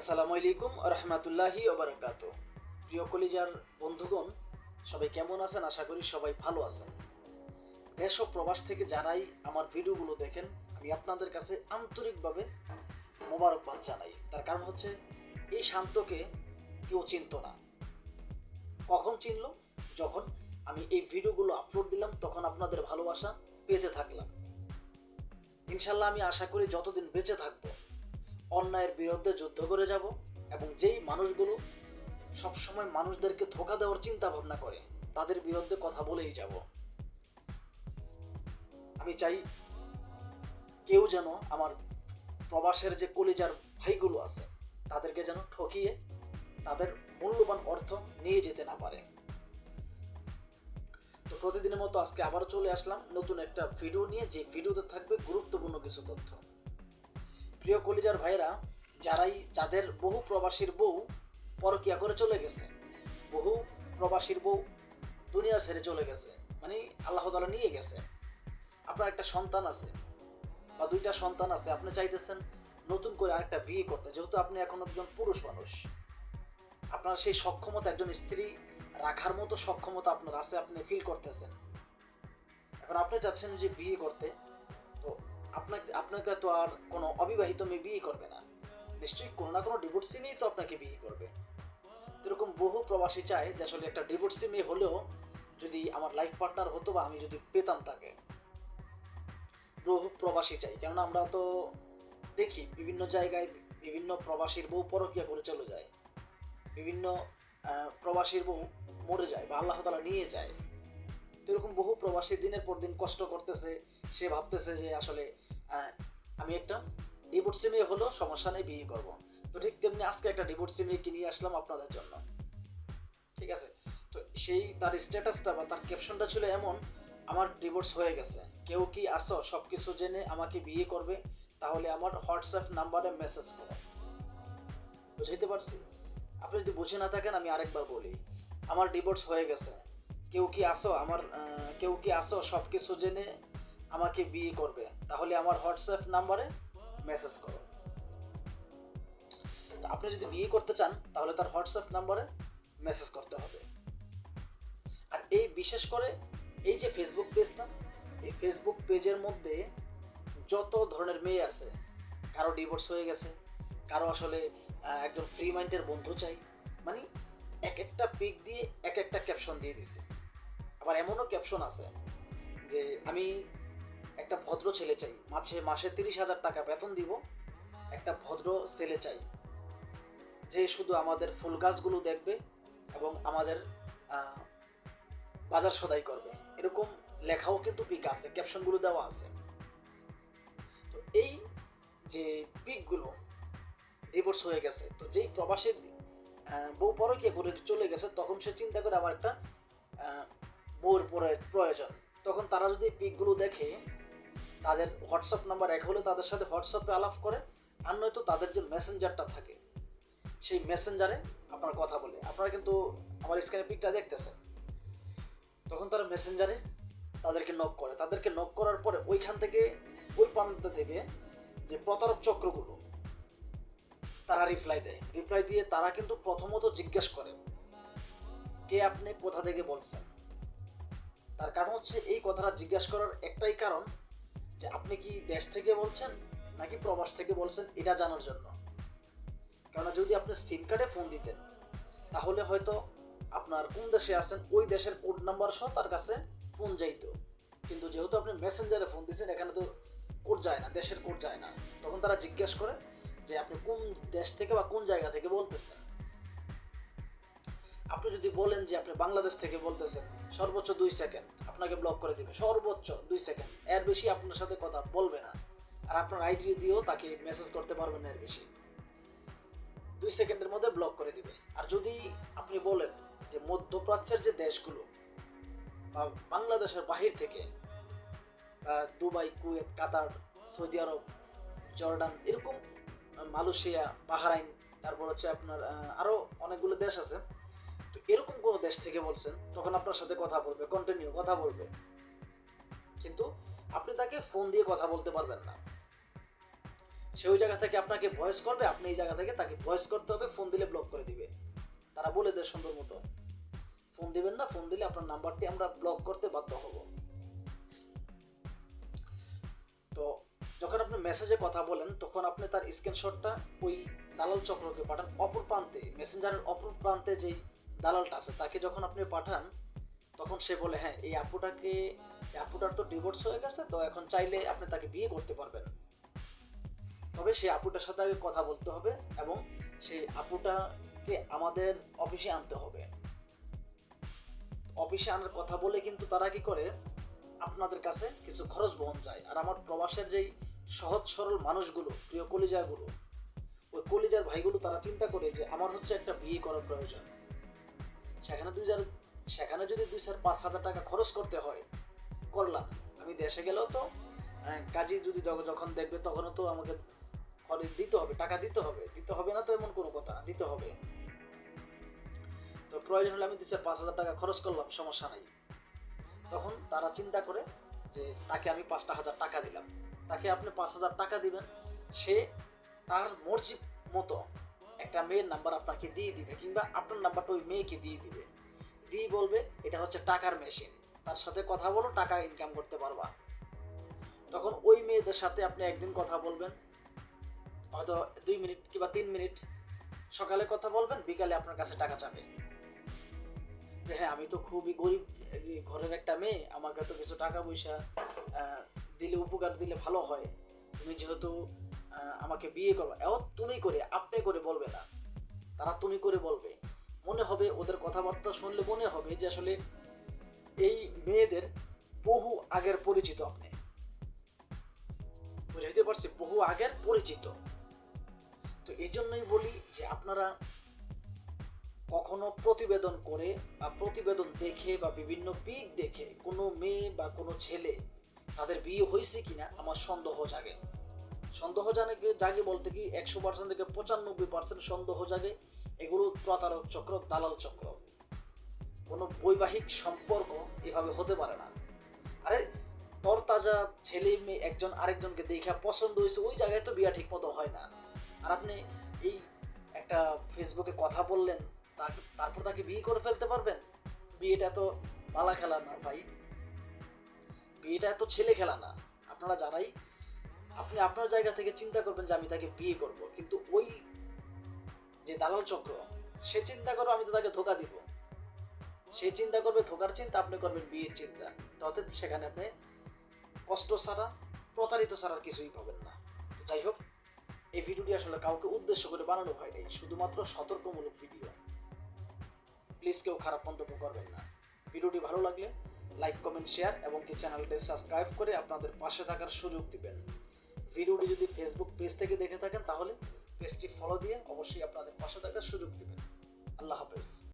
আসসালামু আলাইকুম রহমতুল্লাহি ওবরাকাত প্রিয় কলিজার বন্ধুগণ, সবাই কেমন আছেন? আশা করি সবাই ভালো আছেন। দেশ ও প্রবাস থেকে যারাই আমার ভিডিওগুলো দেখেন, আমি আপনাদের কাছে আন্তরিকভাবে মোবারকবাদ জানাই। তার কারণ হচ্ছে, এই শান্তকে কেউ চিনত না। কখন চিনল? যখন আমি এই ভিডিওগুলো আপলোড দিলাম, তখন আপনাদের ভালোবাসা পেতে থাকলাম। ইনশাল্লাহ আমি আশা করি যতদিন বেঁচে থাকব অন্যায়ের বিরুদ্ধে যুদ্ধ করে যাব এবং যেই মানুষগুলো সবসময় মানুষদেরকে ধোকা দেওয়ার চিন্তা ভাবনা করে, তাদের বিরুদ্ধে কথা বলেই যাব। আমি চাই কেউ যেন আমার প্রবাসের যে কলিজার ভাইগুলো আছে, তাদেরকে যেন ঠকিয়ে তাদের মূল্যবান অর্থ নিয়ে যেতে না পারে। তো প্রতিদিনের মতো আজকে আবার চলে আসলাম নতুন একটা ভিডিও নিয়ে। যে ভিডিওতে থাকবে গুরুত্বপূর্ণ কিছু তথ্য। প্রিয় কলিজার ভাইরা যারাই, যাদের বহু প্রবাসীর বউ পরকিয়া করে চলে গেছে, বহু প্রবাসীর বউ দুনিয়া ছেড়ে চলে গেছে মানে আল্লাহ তালা নিয়ে গেছে। আপনার একটা সন্তান আছে, বা দুইটা সন্তান আছে, আপনি চাইতেছেন নতুন করে আরেকটা বিয়ে করতে, যেহেতু আপনি এখন একজন পুরুষ মানুষ। আপনার সেই সক্ষমতা, একজন স্ত্রী রাখার মতো সক্ষমতা আপনার আছে, আপনি ফিল করতেছেন। এখন আপনি চাচ্ছেন যে বিয়ে করতে আপনাকে আপনাকে তো আর কোনো অবিবাহিত মেয়ে বিয়ে করবে না। নিশ্চয়ই কোনো না কোনো ডিভোর্সি মেয়েই তো আপনাকে বিয়ে করবে। এরকম বহু প্রবাসী চায় যে আসলে একটা ডিভোর্সি মেয়ে হলেও যদি আমার লাইফ পার্টনার হতো বা আমি যদি পেতাম তাকে। বহু প্রবাসী চাই কেননা আমরা তো দেখি বিভিন্ন জায়গায় বিভিন্ন প্রবাসীর বউ পরকিয়া করে চলে যায়। বিভিন্ন প্রবাসীর বউ মরে যায় বা আল্লাহ তালা নিয়ে যায়। তো এরকম বহু প্রবাসী দিনের পর দিন কষ্ট করতেছে, সে ভাবতেছে যে আসলে আমি একটা ডিভোর্সি মেয়ে হলো, সমস্যা নেই, বিয়ে করব। তো ঠিক তেমনি আজকে একটা ডিভোর্সি মেয়েকে নিয়ে আসলাম আপনাদের জন্য। ঠিক আছে? তো সেই তার স্ট্যাটাসটা বা তার ক্যাপশনটা ছিল এমন, আমার ডিভোর্স হয়ে গেছে। কেউ কি আসো সব কিছু জেনে আমাকে বিয়ে করবে, তাহলে আমার হোয়াটসঅ্যাপ নাম্বারে মেসেজ করো। বুঝাইতে পারছি? আপনি যদি বুঝে না থাকেন, আমি আরেকবার বলি, আমার ডিভোর্স হয়ে গেছে। কেউ কি আসো? আমার কেউ কি আসো? সব কিছু জেনে আমাকে বিয়ে করবে। তাহলে আমার হোয়াটসঅ্যাপ নাম্বারে মেসেজ করো। আপনি যদি বিয়ে করতে চান, তাহলে তার হোয়াটসঅ্যাপ নাম্বারে মেসেজ করতে হবে। আর এই বিশেষ করে এই যে ফেসবুক পেজটা এই ফেসবুক পেজের মধ্যে যত ধরনের মেয়ে আছে, কারও ডিভোর্স হয়ে গেছে, কারও আসলে একজন ফ্রি মাইন্ডের বন্ধু চাই মানে এক একটা পিক দিয়ে এক একটা ক্যাপশন দিয়ে দিছে। আবার এমনও ক্যাপশন আছে যে আমি একটা ভদ্র ছেলে চাই, মাসে মাসে তিরিশ হাজার টাকা বেতন দিব, একটা ভদ্র ছেলে চাই, যে শুধু আমাদের ফুল গাছগুলো দেখবে এবং আমাদের বাজার সদাই করবে। এরকম লেখাও কিন্তু পিক আছে ক্যাপশনগুলো দেওয়া আছে। তো এই যে পিকগুলো ডিভোর্স হয়ে গেছে, তো যেই প্রবাসীর বউ পরকিয়া করে চলে গেছে, তখন সে চিন্তা করে আমার একটা বউর প্রয়- প্রয়োজন। তখন তারা যদি পিকগুলো দেখে, তাদের হোয়াটসঅ্যাপ নাম্বার এক হলে তাদের সাথে হোয়াটসঅ্যাপে আলাপ করে, আর নয়তো তাদের যে মেসেঞ্জারটা থাকে, সেই মেসেঞ্জারে আপনার কথা বলে। আপনারা কিন্তু আমার স্ক্রিনে পিকটা দেখতেছেন। তখন তারা মেসেঞ্জারে তাদেরকে নক করে। তাদেরকে নক করার পরে ওইখান থেকে, ওই প্রান্ত থেকে যে প্রতারক চক্রগুলো, তারা রিপ্লাই দেয়। রিপ্লাই দিয়ে তারা কিন্তু প্রথমত জিজ্ঞেস করে, কে আপনি? কোথা থেকে বলছেন? তার কারণ হচ্ছে এই কথাটা জিজ্ঞাসা করার একটাই কারণ যে আপনি কি দেশ থেকে বলছেন নাকি প্রবাস থেকে বলছেন, এটা জানার জন্য। কেননা যদি আপনি সিম কার্ডে ফোন দিতেন, তাহলে হয়তো আপনার কোন দেশে আছেন, ওই দেশের কোড নাম্বার সহ তার কাছে ফোন যাইতো। কিন্তু যেহেতু আপনি মেসেঞ্জারে ফোন দিয়েছেন, এখানে তো কোড যায় না, দেশের কোড যায় না। তখন তারা জিজ্ঞেস করে যে আপনি কোন দেশ থেকে বা কোন জায়গা থেকে বলতেছেন? আপনি যদি বলেন যে আপনি বাংলাদেশ থেকে বলতেছেন সর্বোচ্চ দুই সেকেন্ড। আপনাকে ব্লক করে দিবে। সর্বোচ্চ দুই সেকেন্ড। এর বেশি আপনার সাথে কথা বলবে না। আর আপনার আইডি দিয়েও তাকে মেসেজ করতে পারবেন না এর বেশি। দুই সেকেন্ডের মধ্যে ব্লক করে দিবে। আর যদি আপনি বলেন যে মধ্যপ্রাচ্যের যে দেশগুলো বা বাংলাদেশের বাহির থেকে Dubai Kuwait Qatar Saudi Arab Jordan এরকম মালয়েশিয়া বাহারাইন তারপর হচ্ছে আপনার আহ, আরও অনেকগুলো দেশ আছে। এরকম কোন দেশ থেকে বলছেন, তখন আপনার সাথে কথা বলবে কন্টিনিউ কথা বলবে। কিন্তু আপনি তাকে ফোন দিয়ে কথা বলতে পারবেন না। সে ওই জায়গা থেকে আপনাকে ভয়েস করবে, আপনি এই জায়গা থেকে তাকে ভয়েস করতে হবে ফোন দিলে ব্লক করে দিবে। তারা বলে দেয় সুন্দর মতো। ফোন দিবেন না ফোন দিলে আপনার নাম্বারটি আমরা ব্লক করতে বাধ্য হব। তো যখন আপনি মেসেজে কথা বলেন, তখন আপনি তার স্ক্রিনশটটা ওই দালাল চক্রকে পাঠান, অপর প্রান্তে মেসেঞ্জারের অপর প্রান্তে যেই দালালটা আছে, তাকে যখন আপনি পাঠান, তখন সে বলে হ্যাঁ এই আপুটাকে আপুটার তো ডিভোর্স হয়ে গেছে, তো এখন চাইলে আপনি তাকে বিয়ে করতে পারবেন। তবে সেই আপুটার সাথে আগে কথা বলতে হবে এবং সেই আপুটাকে আমাদের অফিসে আনতে হবে। অফিসে আনার কথা বলে কিন্তু তারা কি করে? আপনাদের কাছে কিছু খরচ বহন যায়। আর আমার প্রবাসের যেই সহজ সরল মানুষগুলো, প্রিয় কলিজাগুলো, ওই কলিজার ভাইগুলো তারা চিন্তা করে যে, আমার হচ্ছে একটা বিয়ে করার প্রয়োজন। সেখানে দুই হাজার সেখানে যদি দুই চার পাঁচ হাজার টাকা খরচ করতে হয় করলাম। আমি দেশে গেলেও তো কাজী যদি যখন দেখবে তখনও তো আমাকে খরচ দিতে হবে টাকা দিতে হবে। দিতে হবে না তো এমন কোনো কথা না, দিতে হবে। তো প্রয়োজন হলে আমি দুই চার পাঁচ হাজার টাকা খরচ করলাম সমস্যা নাই। তখন তারা চিন্তা করে যে তাকে আমি পাঁচটা হাজার টাকা দিলাম। তাকে আপনি পাঁচ হাজার টাকা দিবেন সে তার মর্জি মতো একটা মেয়ের নাম্বার আপনাকে দিয়ে দিবে, কিংবা আপনার নাম্বারটা ওই মেয়েকে দিয়ে দিবে। দিয়ে বলবে, এটা হচ্ছে টাকার মেশিন তার সাথে কথা বলো, টাকা ইনকাম করতে পারবা। তখন ওই মেয়েদের সাথে আপনি একদিন কথা বলবেন, হয়তো দুই মিনিট কিংবা তিন মিনিট সকালে কথা বলবেন, বিকালে আপনার কাছে টাকা চাবে। হ্যাঁ আমি তো খুবই গরিব ঘরের একটা মেয়ে, আমাকে তো কিছু টাকা পয়সা দিলে, উপকার দিলে ভালো হয়। তুমি যেহেতু আমাকে বিয়ে করো। এও তুমি করে, আপনি করে বলবে না। তারা তুমি করে বলবে। মনে হবে ওদের কথাবার্তা শুনলে মনে হবে যে আসলে এই মেয়েদের বহু আগের পরিচিত আপনি। বুঝাইতে পারছি? বহু আগের পরিচিত। তো এই জন্যই বলি যে আপনারা কখনো প্রতিবেদন করে বা প্রতিবেদন দেখে বা বিভিন্ন পিক দেখে কোনো মেয়ে বা কোনো ছেলে তাদের বিয়ে হয়েছে কিনা আমার সন্দেহ জাগে। সন্দেহ জানে জাগে বলতে কি একশো পার্সেন্ট থেকে পঁচানব্বই পার্সেন্ট সন্দেহ জাগে এগুলো প্রতারক চক্র, দালাল চক্র। কোনো বৈবাহিক সম্পর্ক এভাবে হতে পারে না। আরে তর তাজা ছেলে মেয়ে একজন আরেকজনকে দেখে পছন্দ হয়েছে, ওই জায়গায় তো বিয়া ঠিক মতো হয় না। আর আপনি এই একটা ফেসবুকে কথা বললেন তারপর তাকে বিয়ে করে ফেলতে পারবেন? বিয়েটা তো পালা খেলা না ভাই। বিয়েটা এত ছেলে খেলা না। আপনারা জানাই আপনি আপনার জায়গা থেকে চিন্তা করবেন যে আমি তাকে বিয়ে করব। কিন্তু ওই যে দালাল চক্র, সে চিন্তা করবে আমি তো তাকে ধোকা দিব। সে চিন্তা করবে ধোকার চিন্তা, আপনি করবেন বিয়ের চিন্তা। তাতে সেখানে আপনি কষ্ট ছাড়া, প্রতারিত ছাড়া কিছুই পাবেন না। তো যাই হোক, এই ভিডিওটি আসলে কাউকে উদ্দেশ্য করে বানানো হয়নি, শুধুমাত্র সতর্কমূলক ভিডিও। প্লিজ কেউ খারাপ মন্তব্য করবেন না। ভিডিওটি ভালো লাগলে লাইক, কমেন্ট, শেয়ার এবং কি চ্যানেলটি সাবস্ক্রাইব করে আপনাদের পাশে থাকার সুযোগ দিবেন। ভিডিওটি যদি ফেসবুক পেজ থেকে দেখে থাকেন, তাহলে পেজটি ফলো দিয়ে অবশ্যই আপনাদের পাশে থাকার সুযোগ দিবেন। আল্লাহ হাফেজ।